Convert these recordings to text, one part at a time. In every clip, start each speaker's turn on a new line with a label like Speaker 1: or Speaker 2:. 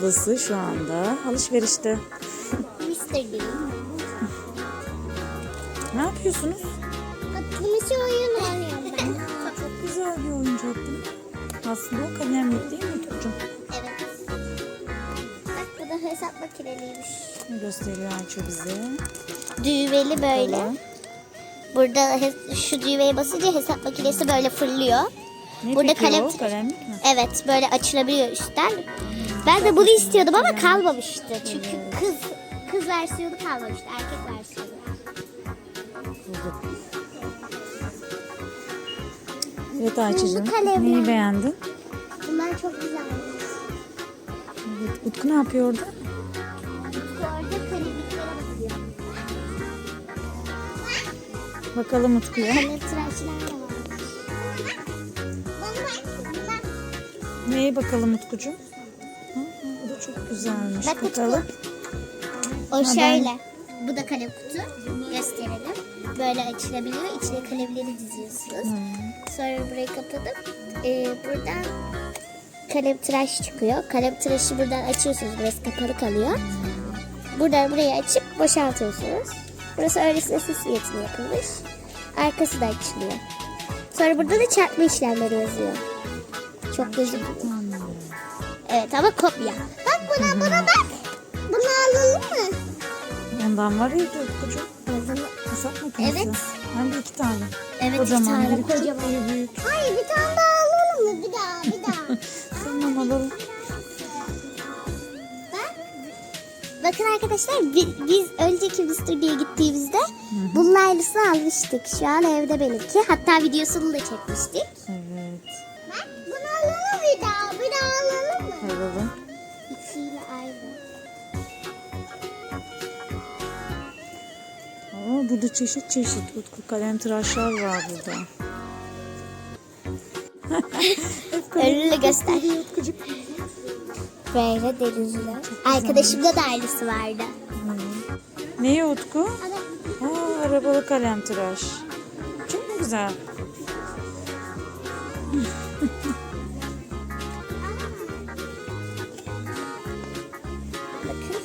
Speaker 1: ablası şu anda alışverişte.
Speaker 2: Mr. Bean.
Speaker 1: Ne yapıyorsunuz?
Speaker 2: Atlamış oyun oynuyorum ben.
Speaker 1: Çok güzel bir oyuncak değil mi? Aslında o kalemlik değil mi Utkucuğum?
Speaker 2: evet. Bak bu da hesap makineliymiş.
Speaker 1: Gösteriyor Ayça bize.
Speaker 2: Düğmeli böyle.
Speaker 1: Bakalım.
Speaker 2: Burada he- şu düğmeye basınca hesap makinesi böyle fırlıyor.
Speaker 1: Ne
Speaker 2: Burada
Speaker 1: peki
Speaker 2: kalem-
Speaker 1: o? Kalemlik mi?
Speaker 2: Evet böyle açılabiliyor üstten. Ben de bunu istiyordum ama kalmamıştı. Çünkü kız kız versiyonu kalmamıştı. Erkek versiyonu.
Speaker 1: Evet Ayça'cığım.
Speaker 2: Kalemler.
Speaker 1: Neyi beğendin?
Speaker 2: Bunlar çok güzel.
Speaker 1: Evet. Utku ne yapıyor orada?
Speaker 2: Orada kalemliklere bakıyor.
Speaker 1: Bakalım Utku'ya.
Speaker 2: Kalem tıraşlar da var.
Speaker 1: Neye bakalım Utkucuğum? Güzelmiş.
Speaker 2: Bak
Speaker 1: bakalım.
Speaker 2: O
Speaker 1: ben-
Speaker 2: şöyle. Bu da kalem kutu. Gösterelim. Böyle açılabiliyor. İçine kalemleri diziyorsunuz. Sonra burayı kapatıp e, buradan kalem tıraş çıkıyor. Kalem tıraşı buradan açıyorsunuz. Burası kapalı kalıyor. Buradan burayı açıp boşaltıyorsunuz. Burası öylesine süs niyetine yapılmış. Arkası da açılıyor. Sonra burada da çarpma işlemleri yazıyor. Çok gözükmüyor. Evet ama kopya. Buna buna bak. Bunu alalım mı?
Speaker 1: Ondan var ya Utkucuğum. Hesap makinesi.
Speaker 2: Evet.
Speaker 1: Hem de iki tane.
Speaker 2: Evet
Speaker 1: Kocaman,
Speaker 2: bir tane
Speaker 1: biri
Speaker 2: kocaman.
Speaker 1: biri büyük.
Speaker 2: Hayır bir tane daha alalım mı? Bir daha bir daha.
Speaker 1: Tamam alalım.
Speaker 2: Bak. Bakın arkadaşlar bi- biz önceki Mr. gittiğimizde bunun aynısını almıştık. Şu an evde benimki. Hatta videosunu da çekmiştik.
Speaker 1: Evet.
Speaker 2: Bak bunu alalım. Bir daha
Speaker 1: burada çeşit çeşit Utku kalem tıraşlar var burada.
Speaker 2: Önünü göster.
Speaker 1: Utkucuk.
Speaker 2: Böyle denizli. Arkadaşımda da aynısı vardı.
Speaker 1: Neye Utku? Aa, arabalı kalem tıraş. Çok mu güzel?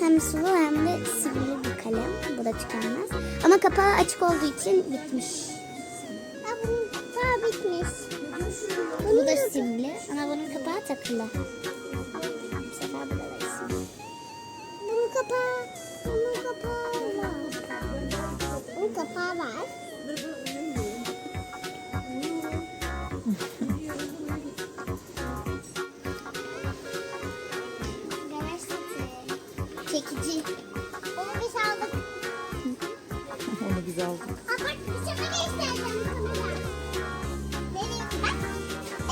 Speaker 2: Hem sulu hem de sivri bir kalem. Bu da tükenmez. Ama kapağı açık olduğu için bitmiş. Ya bunun kapağı bitmiş. Bu da simli ama bunun kapağı takılı. Çekici. Onu biz aldık.
Speaker 1: Onu biz aldık.
Speaker 2: Bak bir şey bana istersen kamera. Nereye bak?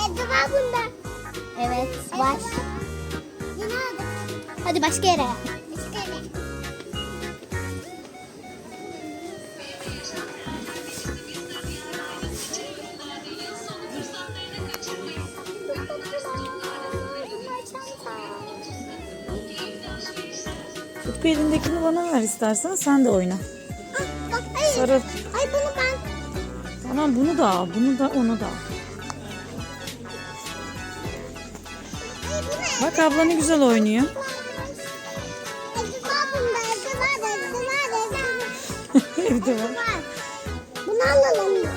Speaker 2: Evde var bunda. Evet var. Yine aldık. Hadi. Başka yere.
Speaker 1: Utku elindekini bana ver istersen sen de oyna.
Speaker 2: Ah, bak hayır.
Speaker 1: Sarıl.
Speaker 2: Ay bunu ben.
Speaker 1: Tamam bunu da al, bunu da onu da al.
Speaker 2: Ay?
Speaker 1: Bak abla ne güzel oynuyor.
Speaker 2: Evde var. Bunu alalım.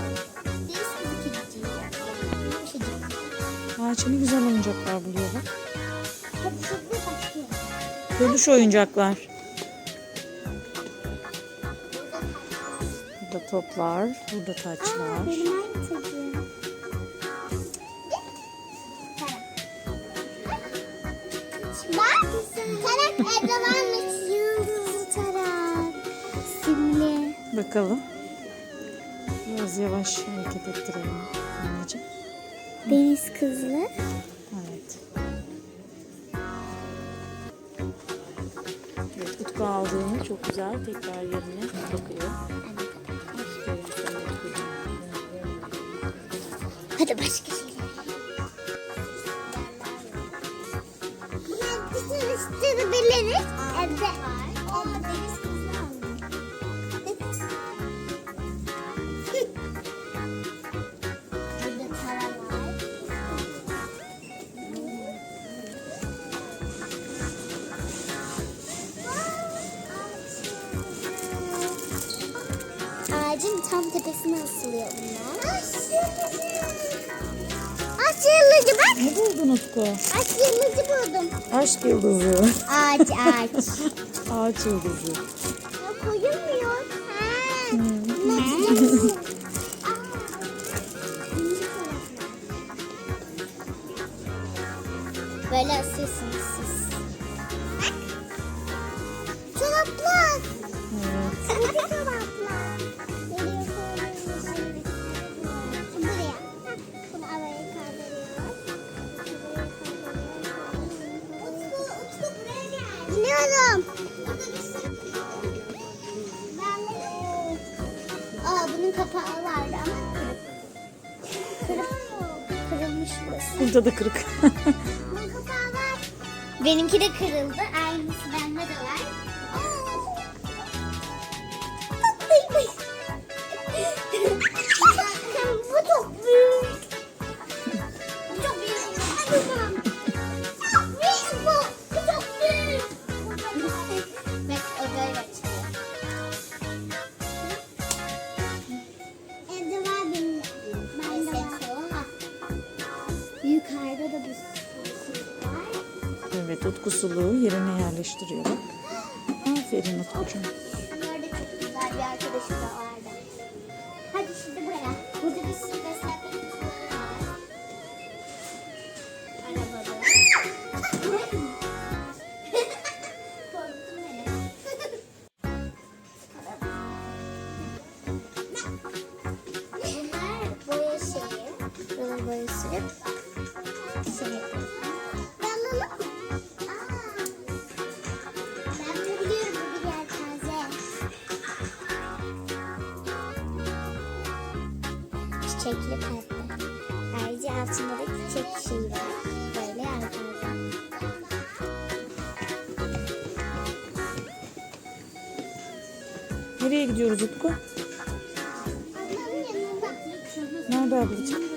Speaker 1: Ağaç ne güzel oyuncaklar buluyor bak. Peluş oyuncaklar. Burada toplar, burada taçlar.
Speaker 2: Bak. Tarak evde varmış. Yıldızlı tarak. Simli.
Speaker 1: Bakalım. Biraz yavaş hareket ettirelim anneciğim.
Speaker 2: Deniz kızlı.
Speaker 1: Evet. Evet, Utku aldığını çok güzel tekrar yerine bakıyor.
Speaker 2: Hadi başka şey. Bunlar dışarı Evde. Aa, deniz Ağacın tam tepesine asılıyor bunlar. Aç yıldızı bak.
Speaker 1: Ne buldun Utku?
Speaker 2: Aç yıldızı buldum.
Speaker 1: Aşk yıldızı.
Speaker 2: Ağaç ağaç.
Speaker 1: Ağaç yıldızı.
Speaker 2: ya koyulmuyor. Ha.
Speaker 1: Hmm.
Speaker 2: Böyle asıyorsunuz siz. Bak. Çoraplar.
Speaker 1: Evet.
Speaker 2: Çoraplar. İniyorum. Aa bunun kapağı vardı ama kırık. Kırık. Kırılmış burası.
Speaker 1: Burada da kırık.
Speaker 2: Bunun kapağı var. Benimki de kırıldı. Aynısı bende de var. Bu çok büyük. Bu çok büyük. Çok büyük Yukarıda da bir sürü var.
Speaker 1: Evet Utku suluğu yerine yerleştiriyor. Aferin Utkucuğum.
Speaker 2: Da çok güzel bir arkadaşı da vardı. Yer taze. Çiçekli pembe. Ayrıca altında da çiçek şeyi var. Böyle arkada.
Speaker 1: Nereye gidiyoruz Utku? Nerede ablacığım?